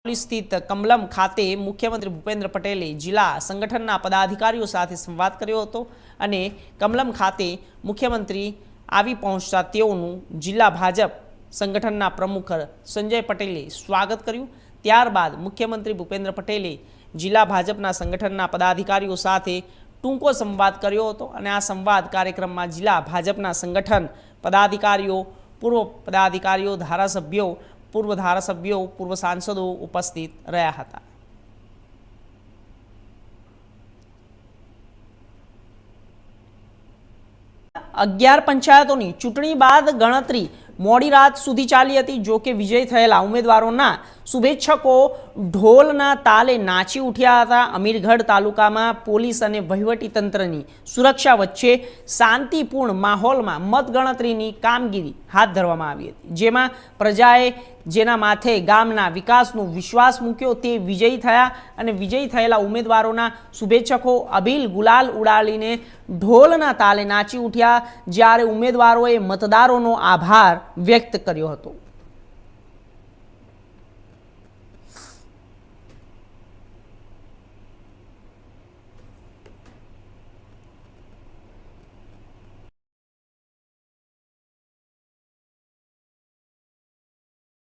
સ્થિત કમલમ ખાતે મુખ્યમંત્રી ભૂપેન્દ્ર પટેલે જિલ્લા સંગઠનના પદાધિકારીઓ સાથે સંવાદ કર્યો હતો અને કમલમ ખાતે મુખ્યમંત્રી આવી પહોંચતા તેઓનું જિલ્લા ભાજપ સંગઠનના પ્રમુખ સંજય પટેલે સ્વાગત કર્યું. ત્યારબાદ મુખ્યમંત્રી ભૂપેન્દ્ર પટેલે જિલ્લા ભાજપના સંગઠનના પદાધિકારીઓ સાથે ટૂંકો સંવાદ કર્યો હતો અને આ સંવાદ કાર્યક્રમમાં જિલ્લા ભાજપના સંગઠન પદાધિકારીઓ, પૂર્વ પદાધિકારીઓ, ધારાસભ્યો પૂર્વ ધારાસભ્યો પૂર્વ સાંસદો ઉપસ્થિત રહ્યા હતા અગિયાર પંચાયતોની ચૂંટણી બાદ ગણતરી મોડી રાત સુધી ચાલી હતી જો કે વિજય થયેલા ઉમેદવારોના શુભેચ્છકો ઢોલના તાલે નાચી ઉઠ્યા હતા. અમીરગઢ તાલુકામાં પોલીસ અને વહીવટીતંત્રની સુરક્ષા વચ્ચે શાંતિપૂર્ણ માહોલમાં મતગણતરીની કામગીરી હાથ ધરવામાં આવી હતી. જેમાં પ્રજાએ જેના માથે ગામના વિકાસનો વિશ્વાસ મૂક્યો તે વિજયી થયા અને વિજયી થયેલા ઉમેદવારોના શુભેચ્છકો અભિલ ગુલાલ ઉડાડીને ઢોલના તાલે નાચી ઉઠ્યા. જ્યારે ઉમેદવારોએ મતદારોનો આભાર વ્યક્ત કર્યો હતો.